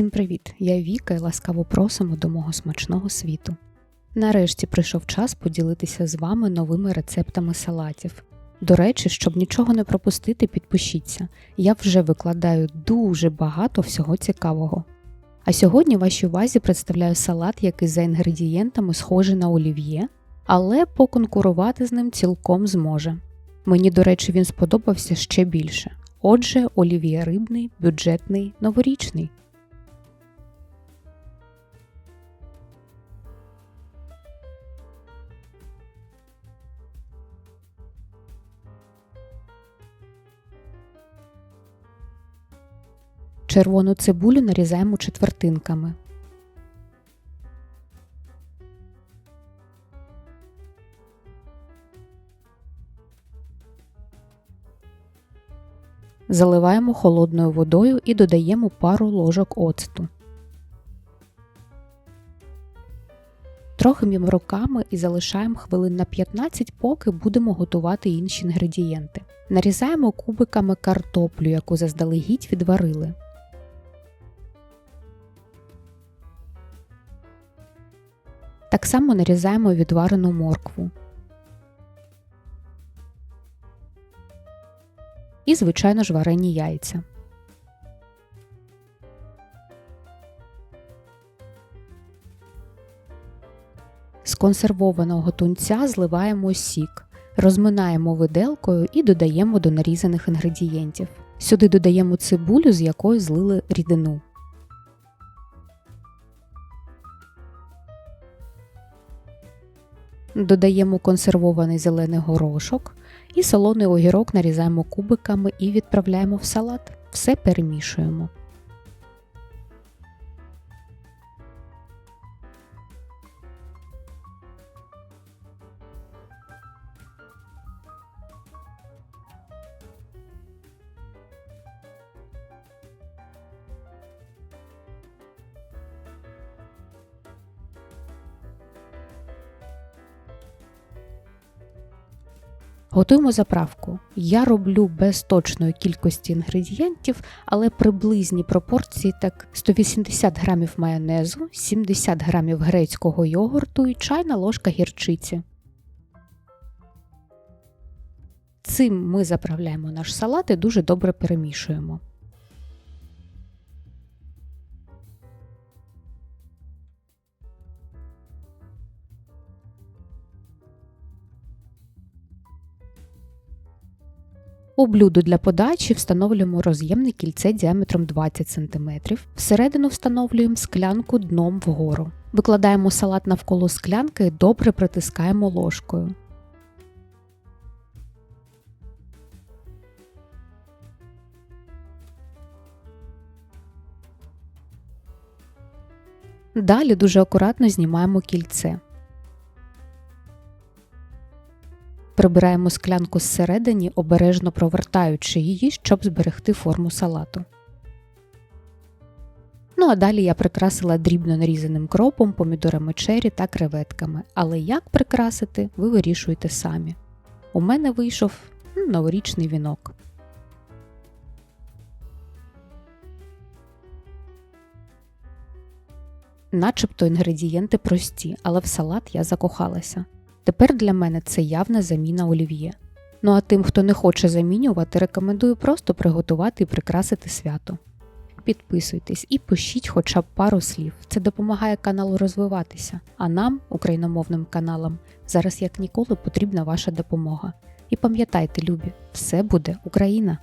Всім привіт! Я Віка і ласкаво просимо до мого смачного світу. Нарешті прийшов час поділитися з вами новими рецептами салатів. До речі, щоб нічого не пропустити, підпишіться. Я вже викладаю дуже багато всього цікавого. А сьогодні вашій увазі представляю салат, який за інгредієнтами схожий на олів'є, але поконкурувати з ним цілком зможе. Мені, до речі, він сподобався ще більше. Отже, олів'є рибний, бюджетний, новорічний. Червону цибулю нарізаємо четвертинками. Заливаємо холодною водою і додаємо пару ложок оцту. Трохи м'ємо руками і залишаємо хвилин на 15, поки будемо готувати інші інгредієнти. Нарізаємо кубиками картоплю, яку заздалегідь відварили. Само нарізаємо відварену моркву. І, звичайно ж, варені яйця. З консервованого тунця зливаємо сік, розминаємо виделкою і додаємо до нарізаних інгредієнтів. Сюди додаємо цибулю, з якої злили рідину. Додаємо консервований зелений горошок і солоний огірок нарізаємо кубиками і відправляємо в салат. Все перемішуємо. Готуємо заправку. Я роблю без точної кількості інгредієнтів, але приблизні пропорції так 180 г майонезу, 70 г грецького йогурту і чайна ложка гірчиці. Цим ми заправляємо наш салат і дуже добре перемішуємо. У блюдо для подачі встановлюємо роз'ємне кільце діаметром 20 см. Всередину встановлюємо склянку дном вгору. Викладаємо салат навколо склянки і добре притискаємо ложкою. Далі дуже акуратно знімаємо кільце. Прибираємо склянку зсередині, обережно провертаючи її, щоб зберегти форму салату. Ну а далі я прикрасила дрібно нарізаним кропом, помідорами чері та креветками. Але як прикрасити, ви вирішуєте самі. У мене вийшов новорічний вінок. Начебто інгредієнти прості, але в салат я закохалася. Тепер для мене це явна заміна олів'є. Ну а тим, хто не хоче замінювати, рекомендую просто приготувати і прикрасити свято. Підписуйтесь і пишіть хоча б пару слів. Це допомагає каналу розвиватися, а нам, україномовним каналам, зараз як ніколи потрібна ваша допомога. І пам'ятайте, любі, все буде Україна!